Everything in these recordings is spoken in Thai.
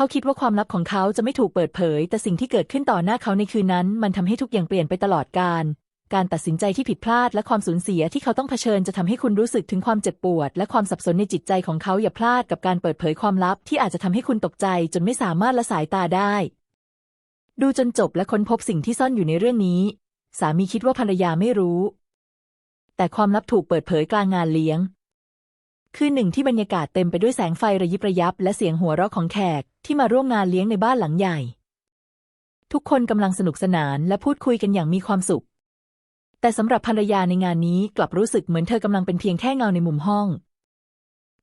เขาคิดว่าความลับของเขาจะไม่ถูกเปิดเผย แต่สิ่งที่เกิดขึ้นต่อหน้าเขาในคืนนั้น มันทำให้ทุกอย่างเปลี่ยนไปตลอดกาลการตัดสินใจที่ผิดพลาดและความสูญเสียที่เขาต้องเผชิญจะทำให้คุณรู้สึกถึงความเจ็บปวด และความสับสนในจิตใจของเขาอย่าพลาดกับการเปิดเผยความลับที่อาจจะทำให้คุณตกใจ จนไม่สามารถละสายตาได้ ดูจนจบและค้นพบสิ่งที่ซ่อนอยู่ในเรื่องนี้ สามีคิดว่าภรรยาไม่รู้ แต่ความลับถูกเปิดเผยกลางงานเลี้ยง คืนหนึ่งที่บรรยากาศเต็มไปด้วยแสงไฟระยิบระยับ และเสียงหัวเราะของแขกที่มาร่วมงานเลี้ยงในบ้านหลังใหญ่ ทุกคนกำลังสนุกสนานและพูดคุยกันอย่างมีความสุข แต่สำหรับภรรยาในงานนี้กลับรู้สึกเหมือนเธอกำลังเป็นเพียงแค่เงาในมุมห้อง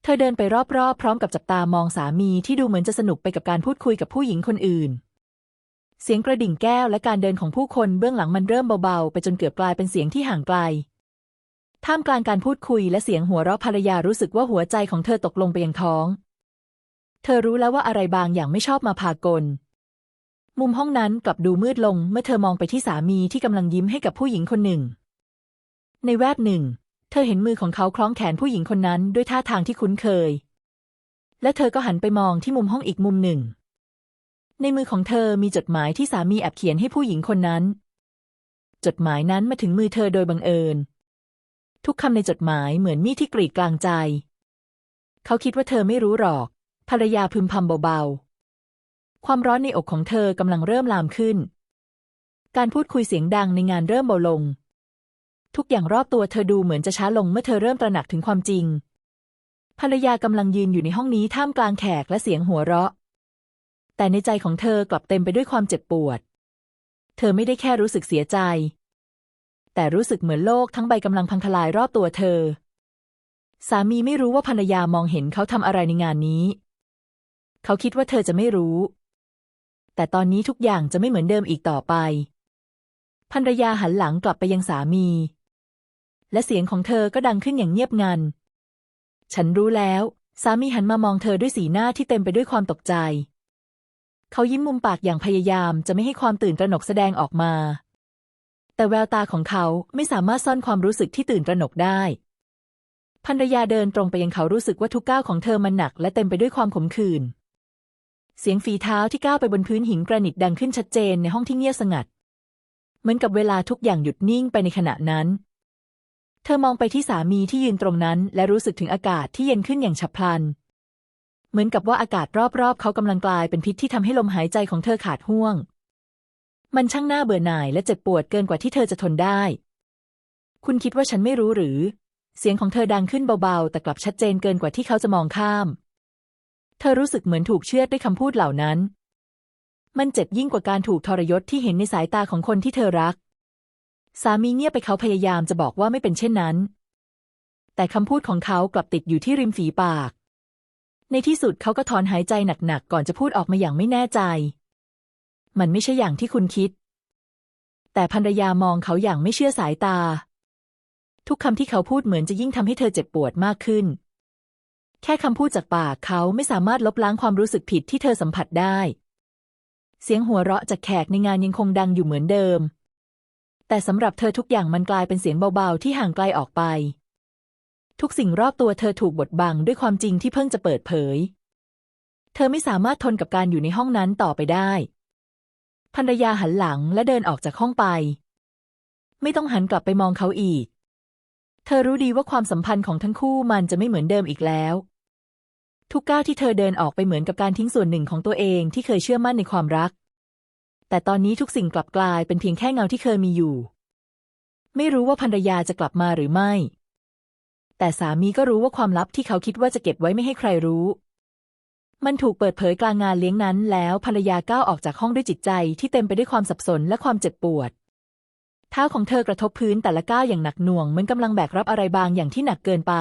เธอเดินไปรอบๆ พร้อมกับจับตามองสามีที่ดูเหมือนจะสนุกไปกับการพูดคุยกับผู้หญิงคนอื่น เสียงกระดิ่งแก้วและการเดินของผู้คนเบื้องหลังมันเริ่มเบาๆ ไปจนเกือบกลายเป็นเสียงที่ห่างไกล ท่ามกลางการพูดคุยและเสียงหัวเราะภรรยารู้สึกว่าหัวใจของเธอตกลงไปยังท้อง เธอรู้แล้วว่าอะไรบางอย่างไม่ชอบมาพากล มุมห้องนั้นกลับดูมืดลงเมื่อเธอมองไปที่สามีที่กำลังยิ้มให้กับผู้หญิงคนหนึ่ง ในแวบหนึ่ง เธอเห็นมือของเขาคล้องแขนผู้หญิงคนนั้นด้วยท่าทางที่คุ้นเคย และเธอก็หันไปมองที่มุมห้องอีกมุมหนึ่ง ในมือของเธอมีจดหมายที่สามีแอบเขียนให้ผู้หญิงคนนั้น จดหมายนั้นมาถึงมือเธอโดยบังเอิญ ทุกคำในจดหมายเหมือนมีดที่กรีดกลางใจ เขาคิดว่าเธอไม่รู้หรอก ภรรยาพึมพำเบาๆ ความร้อนในอกของเธอกำลังเริ่มลามขึ้น การพูดคุยเสียงดังในงานเริ่มเบาลง ทุกอย่างรอบตัวเธอดูเหมือนจะช้าลงเมื่อเธอเริ่มตระหนักถึงความจริง ภรรยากำลังยืนอยู่ในห้องนี้ท่ามกลางแขกและเสียงหัวเราะ แต่ในใจของเธอกลับเต็มไปด้วยความเจ็บปวด เธอไม่ได้แค่รู้สึกเสียใจ แต่รู้สึกเหมือนโลกทั้งใบกำลังพังทลายรอบตัวเธอ สามีไม่รู้ว่าภรรยามองเห็นเขาทำอะไรในงานนี้ เขาคิดว่าเธอจะไม่รู้ แต่ตอนนี้ทุกอย่างจะไม่เหมือนเดิมอีกต่อไป ภรรยาหันหลังกลับไปยังสามี และเสียงของเธอก็ดังขึ้นอย่างเงียบงัน ฉันรู้แล้ว สามีหันมามองเธอด้วยสีหน้าที่เต็มไปด้วยความตกใจ เขายิ้มมุมปากอย่างพยายามจะไม่ให้ความตื่นตระหนกแสดงออกมา แต่แววตาของเขาไม่สามารถซ่อนความรู้สึกที่ตื่นตระหนกได้ภรรยาเดินตรงไปยังเขารู้สึกว่าทุกก้าวของเธอมันหนักและเต็มไปด้วยความขมขื่น เสียงฝีเท้าที่ก้าวไปบนพื้นหินกระนิตดังขึ้นชัดเจนในห้องที่เงียบสงัด เหมือนกับเวลาทุกอย่างหยุดนิ่งไปในขณะนั้น เธอมองไปที่สามีที่ยืนตรงนั้น และรู้สึกถึงอากาศที่เย็นขึ้นอย่างฉับพลัน เหมือนกับว่าอากาศรอบๆ เขากำลังกลายเป็นพิษที่ทำให้ลมหายใจของเธอขาดห่วง มันช่างน่าเบื่อหน่ายและเจ็บปวดเกินกว่าที่เธอจะทนได้ คุณคิดว่าฉันไม่รู้หรือ เสียงของเธอดังขึ้นเบาๆ แต่กลับชัดเจนเกินกว่าที่เขาจะมองข้าม เธอรู้สึกเหมือนถูกเชือดด้วยคำพูดเหล่านั้น มันเจ็บยิ่งกว่าการถูกทรยศที่เห็นในสายตาของคนที่เธอรัก สามีเงียบไปเขาพยายามจะบอกว่าไม่เป็นเช่นนั้น แต่คำพูดของเขากลับติดอยู่ที่ริมฝีปาก ในที่สุดเขาก็ถอนหายใจหนักๆก่อนจะพูดออกมาอย่างไม่แน่ใจ มันไม่ใช่อย่างที่คุณคิด แต่ภรรยามองเขาอย่างไม่เชื่อสายตา ทุกคำที่เขาพูดเหมือนจะยิ่งทำให้เธอเจ็บปวดมากขึ้น แค่คำพูดจากปากเขาไม่สามารถลบล้างความรู้สึกผิดที่เธอสัมผัสได้ เสียงหัวเราะจากแขกในงานยังคงดังอยู่เหมือนเดิม แต่สำหรับเธอทุกอย่างมันกลายเป็นเสียงเบาๆ ที่ห่างไกลออกไป ทุกสิ่งรอบตัวเธอถูกบดบังด้วยความจริงที่เพิ่งจะเปิดเผย เธอไม่สามารถทนกับการอยู่ในห้องนั้นต่อไปได้ ภรรยาหันหลังและเดินออกจากห้องไป ไม่ต้องหันกลับไปมองเขาอีก เธอรู้ดีว่าความสัมพันธ์ของทั้งคู่มันจะไม่เหมือนเดิมอีกแล้ว ทุกก้าวที่เธอเดินออกไปเหมือนกับการทิ้งส่วนหนึ่งของตัวเองที่เคยเชื่อมั่นในความรัก แต่ตอนนี้ทุกสิ่งกลับกลายเป็นเพียงแค่เงาที่เคยมีอยู่ ไม่รู้ว่าภรรยาจะกลับมาหรือไม่ แต่สามีก็รู้ว่าความลับที่เขาคิดว่าจะเก็บไว้ไม่ให้ใครรู้ มันถูกเปิดเผยกลางงานเลี้ยงนั้น แล้วภรรยาก้าวออกจากห้องด้วยจิตใจที่เต็มไปด้วยความสับสนและความเจ็บปวดเท้าของเธอกระทบพื้นแต่ละก้าวอย่างหนักหน่วงเหมือนกำลังแบกรับอะไรบางอย่างที่หนักเกินไป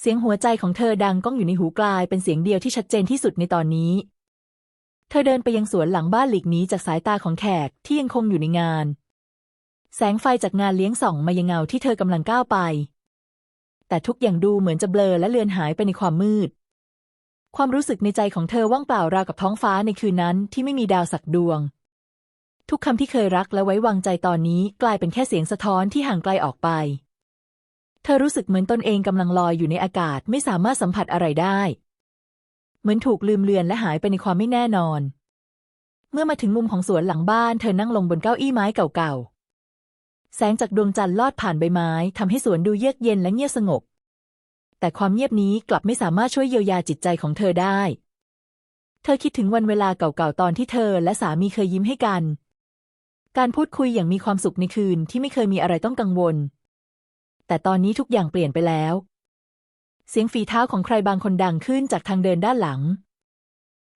เสียงหัวใจของเธอดังก้องอยู่ในหูกลายเป็นเสียงเดียวที่ชัดเจนที่สุดในตอนนี้ เธอเดินไปยังสวนหลังบ้านหลีกหนีจากสายตาของแขกที่ยังคงอยู่ในงาน แสงไฟจากงานเลี้ยงส่องมายังเงาที่เธอกำลังก้าวไป แต่ทุกอย่างดูเหมือนจะเบลอและเลือนหายไปในความมืด ความรู้สึกในใจของเธอว่างเปล่าราวกับท้องฟ้าในคืนนั้นที่ไม่มีดาวสักดวง ทุกคำที่เคยรักและไว้วางใจตอนนี้กลายเป็นแค่เสียงสะท้อนที่ห่างไกลออกไป เธอรู้สึกเหมือนตนเองกำลังลอยอยู่ในอากาศไม่สามารถสัมผัสอะไรได้ เหมือนถูกลืมเลือนและหายไปในความไม่แน่นอน เมื่อมาถึงมุมของสวนหลังบ้านเธอนั่งลงบนเก้าอี้ไม้เก่าๆ แสงจากดวงจันทร์ลอดผ่านใบไม้ทำให้สวนดูเยือกเย็นและเงียบสงบ แต่ความเงียบนี้กลับไม่สามารถช่วยเยียวยาจิตใจของเธอได้ เธอคิดถึงวันเวลาเก่าๆตอนที่เธอและสามีเคยยิ้มให้กัน การพูดคุยอย่างมีความสุขในคืนที่ไม่เคยมีอะไรต้องกังวล แต่ตอนนี้ทุกอย่างเปลี่ยนไปแล้ว เสียงฝีเท้าของใครบางคนดังขึ้นจากทางเดินด้านหลัง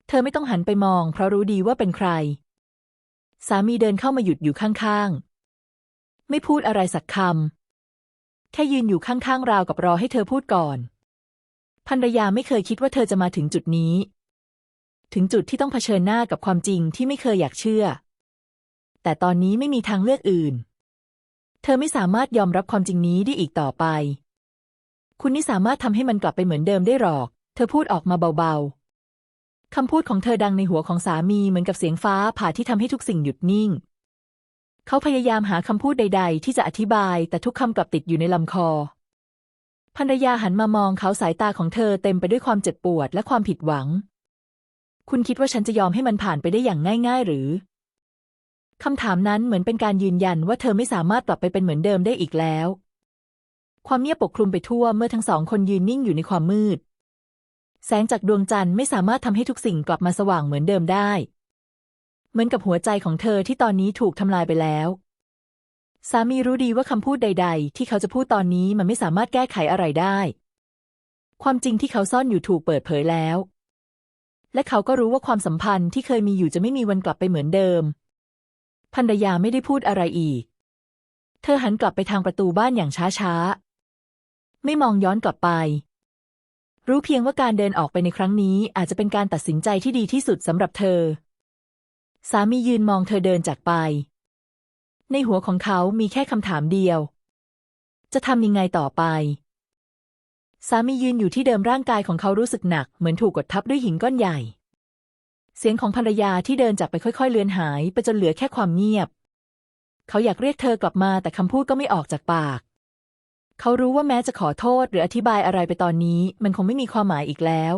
เธอไม่ต้องหันไปมอง เพราะรู้ดีว่าเป็นใคร สามีเดินเข้ามาหยุดอยู่ข้างๆ ไม่พูดอะไรสักคำ แค่ยืนอยู่ข้างๆราวกับรอให้เธอพูดก่อนภรรยาไม่เคยคิดว่าเธอจะมาถึงจุดนี้ ถึงจุดที่ต้องเผชิญหน้ากับความจริงที่ไม่เคยอยากเชื่อ แต่ตอนนี้ไม่มีทางเลือกอื่น เธอไม่สามารถยอมรับความจริงนี้ได้อีกต่อไป คุณนี่สามารถทำให้มันกลับไปเหมือนเดิมได้หรอก เธอพูดออกมาเบาๆคำพูดของเธอดังในหัวของสามีเหมือนกับเสียงฟ้าผ่าที่ทำให้ทุกสิ่งหยุดนิ่ง เขาพยายามหาคำพูดใด ๆ ที่จะอธิบาย แต่ทุกคำกลับติดอยู่ในลำคอ ภรรยาหันมามองเขาสายตาของเธอเต็มไปด้วยความเจ็บปวดและความผิดหวัง คุณคิดว่าฉันจะยอมให้มันผ่านไปได้อย่างง่าย ๆ หรือคำถามนั้นเหมือนเป็นการยืนยันว่าเธอไม่สามารถกลับไปเป็นเหมือนเดิมได้อีกแล้ว ความเงียบปกคลุมไปทั่วเมื่อทั้งสองคนยืนนิ่งอยู่ในความมืด แสงจากดวงจันทร์ไม่สามารถทำให้ทุกสิ่งกลับมาสว่างเหมือนเดิมได้ เหมือนกับหัวใจของเธอที่ตอนนี้ถูกทำลายไปแล้ว สามีรู้ดีว่าคำพูดใด ๆ ที่เขาจะพูดตอนนี้มันไม่สามารถแก้ไขอะไรได้ ความจริงที่เขาซ่อนอยู่ถูกเปิดเผยแล้ว และเขาก็รู้ว่าความสัมพันธ์ที่เคยมีอยู่จะไม่มีวันกลับไปเหมือนเดิมภรรยาไม่ได้พูดอะไรอีก เธอหันกลับไปทางประตูบ้านอย่างช้าๆ ไม่มองย้อนกลับไป รู้เพียงว่าการเดินออกไปในครั้งนี้อาจจะเป็นการตัดสินใจที่ดีที่สุดสำหรับเธอ สามียืนมองเธอเดินจากไป ในหัวของเขามีแค่คำถามเดียว จะทำยังไงต่อไป สามียืนอยู่ที่เดิมร่างกายของเขารู้สึกหนัก เหมือนถูกกดทับด้วยหินก้อนใหญ่ เสียงของภรรยาที่เดินจากไปค่อยๆ เลือนหาย ไปจนเหลือแค่ความเงียบ เขาอยากเรียกเธอกลับมาแต่คำพูดก็ไม่ออกจากปาก เขารู้ว่าแม้จะขอโทษหรืออธิบายอะไรไปตอนนี้ มันคงไม่มีความหมายอีกแล้ว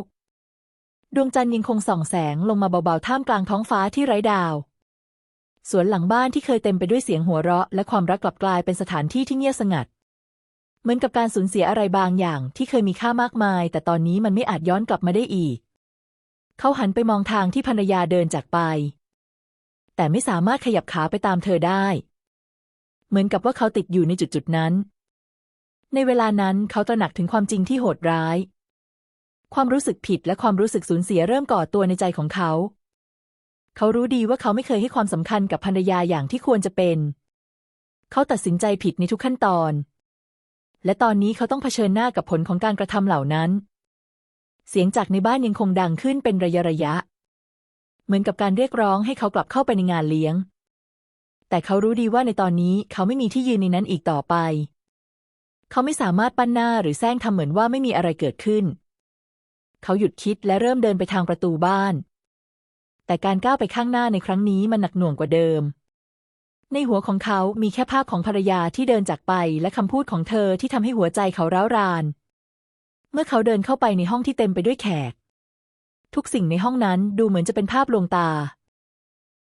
ดวงจันทร์ยังคงส่องแสงลงมาเบาๆท่ามกลางท้องฟ้าที่ไร้ดาว สวนหลังบ้านที่เคยเต็มไปด้วยเสียงหัวเราะ และความรักกลับกลายเป็นสถานที่ที่เงียบสงัด เหมือนกับการสูญเสียอะไรบางอย่างที่เคยมีค่ามากมาย แต่ตอนนี้มันไม่อาจย้อนกลับมาได้อีก เขาหันไปมองทางที่ภรรยาเดินจากไป แต่ไม่สามารถขยับขาไปตามเธอได้ เหมือนกับว่าเขาติดอยู่ในจุดจุดนั้น ในเวลานั้นเขาตระหนักถึงความจริงที่โหดร้าย ความรู้สึกผิดและความรู้สึกสูญเสียเริ่มก่อตัวในใจของเขา เขารู้ดีว่าเขาไม่เคยให้ความสำคัญกับภรรยาอย่างที่ควรจะเป็น เขาตัดสินใจผิดในทุกขั้นตอน และตอนนี้เขาต้องเผชิญหน้ากับผลของการกระทำเหล่านั้น เสียงจากในบ้านยังคงดังขึ้นเป็นระยะระยะ เหมือนกับการเรียกร้องให้เขากลับเข้าไปในงานเลี้ยง แต่เขารู้ดีว่าในตอนนี้เขาไม่มีที่ยืนในนั้นอีกต่อไป เขาไม่สามารถปั้นหน้าหรือแซงทำเหมือนว่าไม่มีอะไรเกิดขึ้น เขาหยุดคิดและเริ่มเดินไปทางประตูบ้าน แต่การก้าวไปข้างหน้าในครั้งนี้มันหนักหน่วงกว่าเดิม ในหัวของเขามีแค่ภาพของภรรยาที่เดินจากไปและคำพูดของเธอที่ทำให้หัวใจเขาร้าวราน เมื่อเขาเดินเข้าไปในห้องที่เต็มไปด้วยแขก ทุกสิ่งในห้องนั้นดูเหมือนจะเป็นภาพลวงตา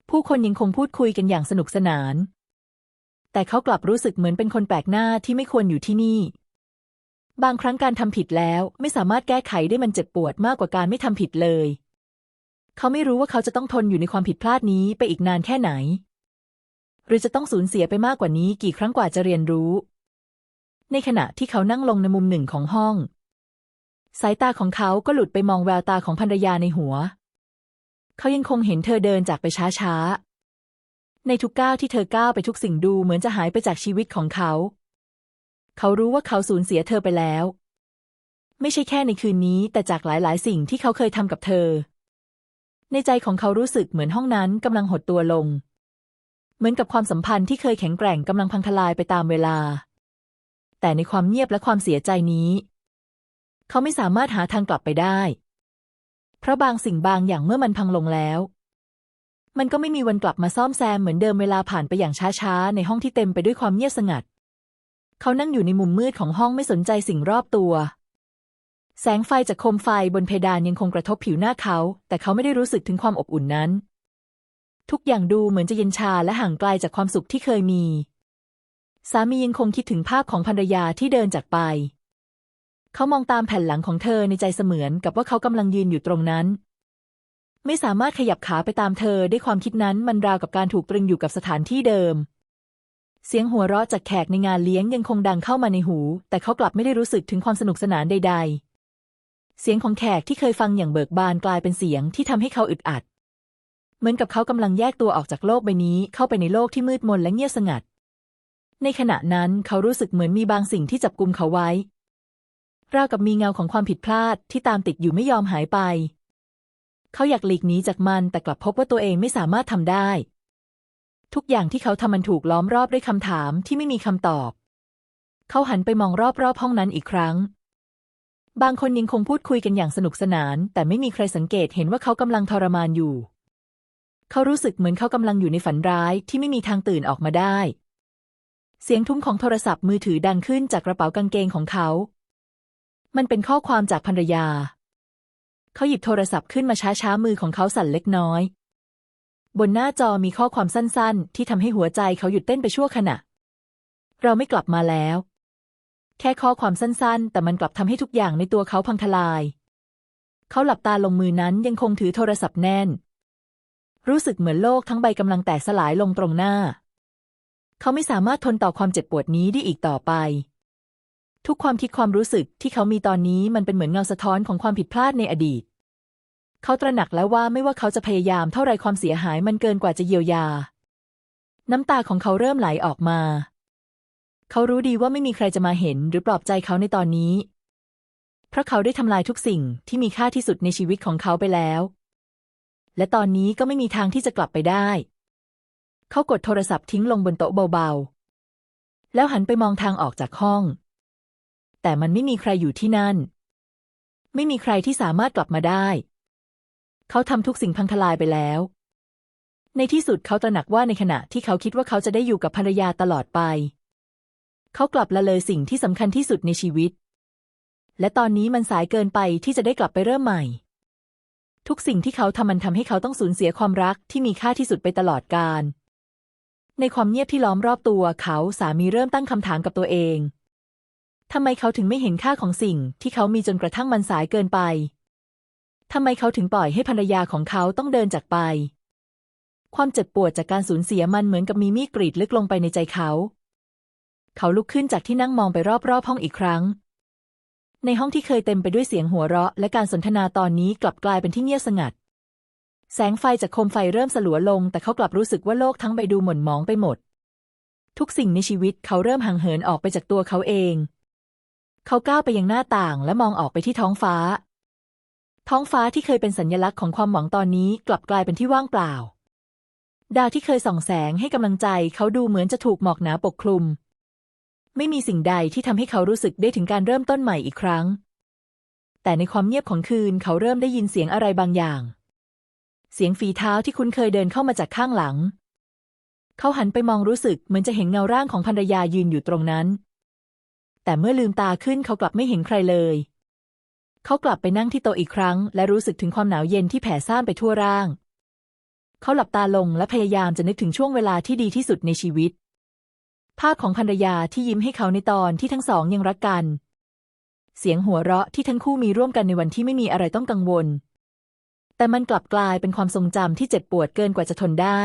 ผู้คนยังคงพูดคุยกันอย่างสนุกสนาน แต่เขากลับรู้สึกเหมือนเป็นคนแปลกหน้าที่ไม่ควรอยู่ที่นี่ บางครั้งการทำผิดแล้วไม่สามารถแก้ไขได้มันเจ็บปวดมากกว่าการไม่ทำผิดเลย เขาไม่รู้ว่าเขาจะต้องทนอยู่ในความผิดพลาดนี้ไปอีกนานแค่ไหน หรือจะต้องสูญเสียไปมากกว่านี้กี่ครั้งกว่าจะเรียนรู้ ในขณะที่เขานั่งลงในมุมหนึ่งของห้อง สายตาของเขาก็หลุดไปมองแววตาของภรรยาในหัว เขายังคงเห็นเธอเดินจากไปช้าๆในทุกก้าวที่เธอก้าวไปทุกสิ่งดูเหมือนจะหายไปจากชีวิตของเขา เขารู้ว่าเขาสูญเสียเธอไปแล้ว ไม่ใช่แค่ในคืนนี้ แต่จากหลายๆ สิ่งที่เขาเคยทำกับเธอ ในใจของเขารู้สึกเหมือนห้องนั้นกำลังหดตัวลง เหมือนกับความสัมพันธ์ที่เคยแข็งแกร่งกำลังพังทลายไปตามเวลา แต่ในความเงียบและความเสียใจนี้ เขาไม่สามารถหาทางกลับไปได้ เพราะบางสิ่งบางอย่างเมื่อมันพังลงแล้วมันก็ไม่มีวันกลับมาซ่อมแซมเหมือนเดิมเวลาผ่านไปอย่างช้าๆ ในห้องที่เต็มไปด้วยความเงียบสงัด เขานั่งอยู่ในมุมมืดของห้องไม่สนใจสิ่งรอบตัว แสงไฟจากโคมไฟบนเพดานยังคงกระทบผิวหน้าเขา แต่เขาไม่ได้รู้สึกถึงความอบอุ่นนั้น ทุกอย่างดูเหมือนจะเย็นชาและห่างไกลจากความสุขที่เคยมี สามียังคงคิดถึงภาพของภรรยาที่เดินจากไป เขามองตามแผ่นหลังของเธอในใจเสมือนกับว่าเขากำลังยืนอยู่ตรงนั้นไม่สามารถขยับขาไปตามเธอได้ความคิดนั้นมันราวกับการถูกตรึงอยู่กับสถานที่เดิม เสียงหัวเราะจากแขกในงานเลี้ยงยังคงดังเข้ามาในหู แต่เขากลับไม่ได้รู้สึกถึงความสนุกสนานใด ๆ เสียงของแขกที่เคยฟังอย่างเบิกบานกลายเป็นเสียงที่ทำให้เขาอึดอัด เหมือนกับเขากำลังแยกตัวออกจากโลกใบนี้เข้าไปในโลกที่มืดมนและเงียบสงัด ในขณะนั้นเขารู้สึกเหมือนมีบางสิ่งที่จับกุมเขาไว้ราวกับมีเงาของความผิดพลาดที่ตามติดอยู่ไม่ยอมหายไป เขาอยากหลีกหนีจากมันแต่กลับพบว่าตัวเองไม่สามารถทำได้ ทุกอย่างที่เขาทำมันถูกล้อมรอบด้วยคำถามที่ไม่มีคำตอบ เขาหันไปมองรอบๆห้องนั้นอีกครั้ง บางคนยังคงพูดคุยกันอย่างสนุกสนาน แต่ไม่มีใครสังเกตเห็นว่าเขากำลังทรมานอยู่ เขารู้สึกเหมือนเขากำลังอยู่ในฝันร้ายที่ไม่มีทางตื่นออกมาได้ เสียงทุ้มของโทรศัพท์มือถือดังขึ้นจากกระเป๋ากางเกงของเขา มันเป็นข้อความจากภรรยา เขาหยิบโทรศัพท์ขึ้นมาช้าๆมือของเขาสั่นเล็กน้อย บนหน้าจอมีข้อความสั้นๆ ที่ทำให้หัวใจเขาหยุดเต้นไปชั่วขณะ เราไม่กลับมาแล้ว แค่ข้อความสั้นๆ แต่มันกลับทำให้ทุกอย่างในตัวเขาพังทลาย เขาหลับตาลงมือนั้นยังคงถือโทรศัพท์แน่น รู้สึกเหมือนโลกทั้งใบกำลังแตกสลายลงตรงหน้า เขาไม่สามารถทนต่อความเจ็บปวดนี้ได้อีกต่อไป ทุกความคิดความรู้สึกที่เขามีตอนนี้มันเป็นเหมือนเงาสะท้อนของความผิดพลาดในอดีต เขาตระหนักแล้วว่าไม่ว่าเขาจะพยายามเท่าไรความเสียหายมันเกินกว่าจะเยียวยา น้ำตาของเขาเริ่มไหลออกมา เขารู้ดีว่าไม่มีใครจะมาเห็นหรือปลอบใจเขาในตอนนี้ เพราะเขาได้ทำลายทุกสิ่งที่มีค่าที่สุดในชีวิตของเขาไปแล้ว และตอนนี้ก็ไม่มีทางที่จะกลับไปได้ เขากดโทรศัพท์ทิ้งลงบนโต๊ะเบาๆ แล้วหันไปมองทางออกจากห้อง แต่มันไม่มีใครอยู่ที่นั่น ไม่มีใครที่สามารถกลับมาได้ เขาทำทุกสิ่งพังทลายไปแล้ว ในที่สุดเขาตระหนักว่าในขณะที่เขาคิดว่าเขาจะได้อยู่กับภรรยาตลอดไป เขากลับละเลยสิ่งที่สำคัญที่สุดในชีวิต และตอนนี้มันสายเกินไปที่จะได้กลับไปเริ่มใหม่ ทุกสิ่งที่เขาทำมันทำให้เขาต้องสูญเสียความรักที่มีค่าที่สุดไปตลอดกาลในความเงียบที่ล้อมรอบตัวเขาสามีเริ่มตั้งคำถามกับตัวเองทำไมเขาถึงไม่เห็นค่าของสิ่งที่เขามีจนกระทั่งมันสายเกินไป ทำไมเขาถึงปล่อยให้ภรรยาของเขาต้องเดินจากไป ความเจ็บปวดจากการสูญเสียมันเหมือนกับมีมีดกรีดลึกลงไปในใจเขา เขาลุกขึ้นจากที่นั่งมองไปรอบๆห้องอีกครั้ง ในห้องที่เคยเต็มไปด้วยเสียงหัวเราะ และการสนทนาตอนนี้กลับกลายเป็นที่เงียบสงัด แสงไฟจากโคมไฟเริ่มสลัวลง แต่เขากลับรู้สึกว่าโลกทั้งใบดูหม่นหมองไปหมด ทุกสิ่งในชีวิตเขาเริ่มห่างเหินออกไปจากตัวเขาเอง เขาก้าวไปยังหน้าต่างและมองออกไปที่ท้องฟ้า ท้องฟ้าที่เคยเป็นสัญลักษณ์ของความหวังตอนนี้กลับกลายเป็นที่ว่างเปล่า ดาวที่เคยส่องแสงให้กำลังใจเขาดูเหมือนจะถูกหมอกหนาปกคลุม ไม่มีสิ่งใดที่ทำให้เขารู้สึกได้ถึงการเริ่มต้นใหม่อีกครั้ง แต่ในความเงียบของคืนเขาเริ่มได้ยินเสียงอะไรบางอย่าง เสียงฝีเท้าที่คุ้นเคยเดินเข้ามาจากข้างหลัง เขาหันไปมองรู้สึกเหมือนจะเห็นเงาร่างของภรรยายืนอยู่ตรงนั้น แต่เมื่อลืมตาขึ้นเขากลับไม่เห็นใครเลย เขากลับไปนั่งที่โต๊ะอีกครั้ง และรู้สึกถึงความหนาวเย็นที่แผ่ซ่านไปทั่วร่าง เขาหลับตาลงและพยายามจะนึกถึงช่วงเวลาที่ดีที่สุดในชีวิต ภาพของภรรยาที่ยิ้มให้เขาในตอนที่ทั้งสองยังรักกัน เสียงหัวเราะที่ทั้งคู่มีร่วมกันในวันที่ไม่มีอะไรต้องกังวล แต่มันกลับกลายเป็นความทรงจำที่เจ็บปวดเกินกว่าจะทนได้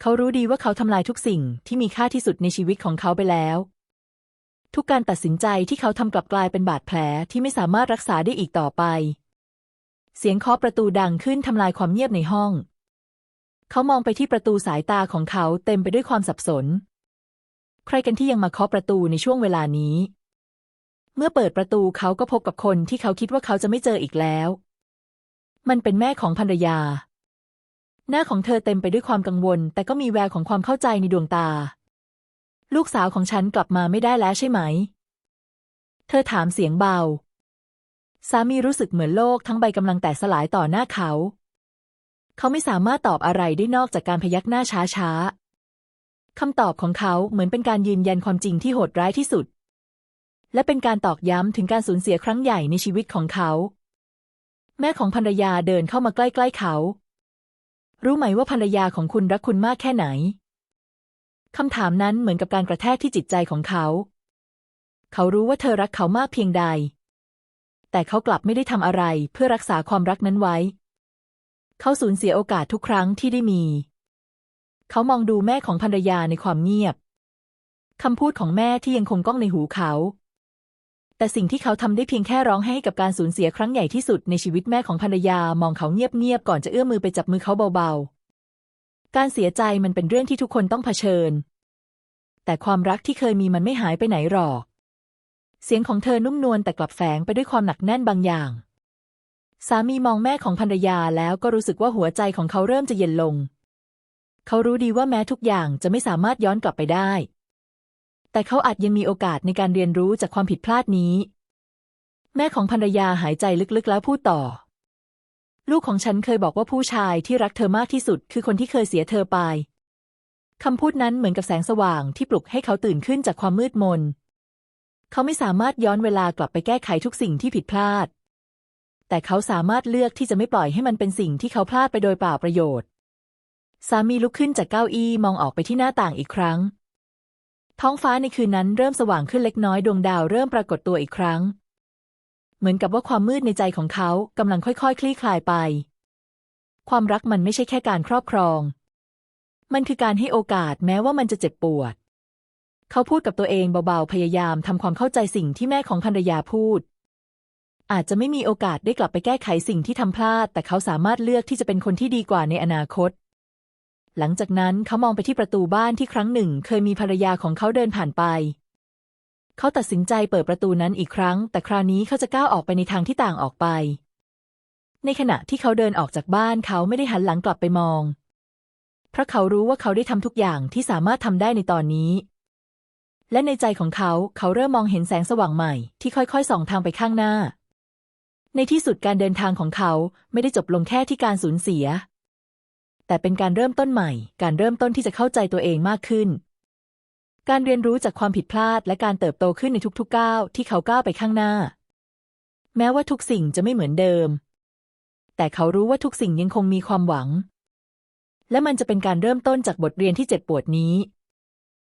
เขารู้ดีว่าเขาทำลายทุกสิ่งที่มีค่าที่สุดในชีวิตของเขาไปแล้ว ทุกการตัดสินใจที่เขาทำกลับกลายเป็นบาดแผลที่ไม่สามารถรักษาได้อีกต่อไป เสียงเคาะประตูดังขึ้นทำลายความเงียบในห้อง เขามองไปที่ประตูสายตาของเขาเต็มไปด้วยความสับสน ใครกันที่ยังมาเคาะประตูในช่วงเวลานี้ เมื่อเปิดประตูเขาก็พบกับคนที่เขาคิดว่าเขาจะไม่เจออีกแล้ว มันเป็นแม่ของภรรยา หน้าของเธอเต็มไปด้วยความกังวล แต่ก็มีแววของความเข้าใจในดวงตา ลูกสาวของฉันกลับมาไม่ได้แล้วใช่ไหม เธอถามเสียงเบา สามีรู้สึกเหมือนโลกทั้งใบกำลังแตกสลายต่อหน้าเขา เขาไม่สามารถตอบอะไรได้นอกจากการพยักหน้าช้าๆคำตอบของเขาเหมือนเป็นการยืนยันความจริงที่โหดร้ายที่สุด และเป็นการตอกย้ำถึงการสูญเสียครั้งใหญ่ในชีวิตของเขา แม่ของภรรยาเดินเข้ามาใกล้ๆเขา รู้ไหมว่าภรรยาของคุณรักคุณมากแค่ไหน คำถามนั้นเหมือนกับการกระแทกที่จิตใจของเขา เขารู้ว่าเธอรักเขามากเพียงใด แต่เขากลับไม่ได้ทำอะไรเพื่อรักษาความรักนั้นไว้ เขาสูญเสียโอกาสทุกครั้งที่ได้มี เขามองดูแม่ของภรรยาในความเงียบคำพูดของแม่ที่ยังคงก้องในหูเขา แต่สิ่งที่เขาทำได้เพียงแค่ร้องไห้กับการสูญเสียครั้งใหญ่ที่สุดในชีวิตแม่ของภรรยามองเขาเงียบๆก่อนจะเอื้อมมือไปจับมือเขาเบาๆ การเสียใจมันเป็นเรื่องที่ทุกคนต้องเผชิญ แต่ความรักที่เคยมีมันไม่หายไปไหนหรอก เสียงของเธอนุ่มนวลแต่กลับแฝงไปด้วยความหนักแน่นบางอย่าง สามีมองแม่ของภรรยาแล้วก็รู้สึกว่าหัวใจของเขาเริ่มจะเย็นลง เขารู้ดีว่าแม้ทุกอย่างจะไม่สามารถย้อนกลับไปได้ แต่เขาอาจยังมีโอกาสในการเรียนรู้จากความผิดพลาดนี้ แม่ของภรรยาหายใจลึกๆแล้วพูดต่อ ลูกของฉันเคยบอกว่าผู้ชายที่รักเธอมากที่สุด คือคนที่เคยเสียเธอไปคำพูดนั้นเหมือนกับแสงสว่างที่ปลุกให้เขาตื่นขึ้นจากความมืดมน เขาไม่สามารถย้อนเวลากลับไปแก้ไขทุกสิ่งที่ผิดพลาด แต่เขาสามารถเลือกที่จะไม่ปล่อยให้มันเป็นสิ่งที่เขาพลาดไปโดยเปล่าประโยชน์ สามีลุกขึ้นจากเก้าอี้มองออกไปที่หน้าต่างอีกครั้ง ท้องฟ้าในคืนนั้นเริ่มสว่างขึ้นเล็กน้อยดวงดาวเริ่มปรากฏตัวอีกครั้ง เหมือนกับว่าความมืดในใจของเขากำลังค่อยๆคลี่คลายไป ความรักมันไม่ใช่แค่การครอบครอง มันคือการให้โอกาสแม้ว่ามันจะเจ็บปวด เขาพูดกับตัวเองเบาๆ พยายามทำความเข้าใจสิ่งที่แม่ของภรรยาพูด อาจจะไม่มีโอกาสได้กลับไปแก้ไขสิ่งที่ทำพลาด แต่เขาสามารถเลือกที่จะเป็นคนที่ดีกว่าในอนาคต หลังจากนั้นเขามองไปที่ประตูบ้านที่ครั้งหนึ่ง เคยมีภรรยาของเขาเดินผ่านไป เขาตัดสินใจเปิดประตูนั้นอีกครั้ง แต่คราวนี้เขาจะก้าวออกไปในทางที่ต่างออกไป ในขณะที่เขาเดินออกจากบ้านเขาไม่ได้หันหลังกลับไปมอง เพราะเขารู้ว่าเขาได้ทำทุกอย่างที่สามารถทำได้ในตอนนี้ และในใจของเขาเขาเริ่มมองเห็นแสงสว่างใหม่ที่ค่อยๆส่องทางไปข้างหน้า ในที่สุดการเดินทางของเขาไม่ได้จบลงแค่ที่การสูญเสีย แต่เป็นการเริ่มต้นใหม่ การเริ่มต้นที่จะเข้าใจตัวเองมากขึ้น การเรียนรู้จากความผิดพลาดและการเติบโตขึ้นในทุกๆก้าวที่เขาก้าวไปข้างหน้า แม้ว่าทุกสิ่งจะไม่เหมือนเดิม แต่เขารู้ว่าทุกสิ่งยังคงมีความหวัง และมันจะเป็นการเริ่มต้นจากบทเรียนที่เจ็บปวดนี้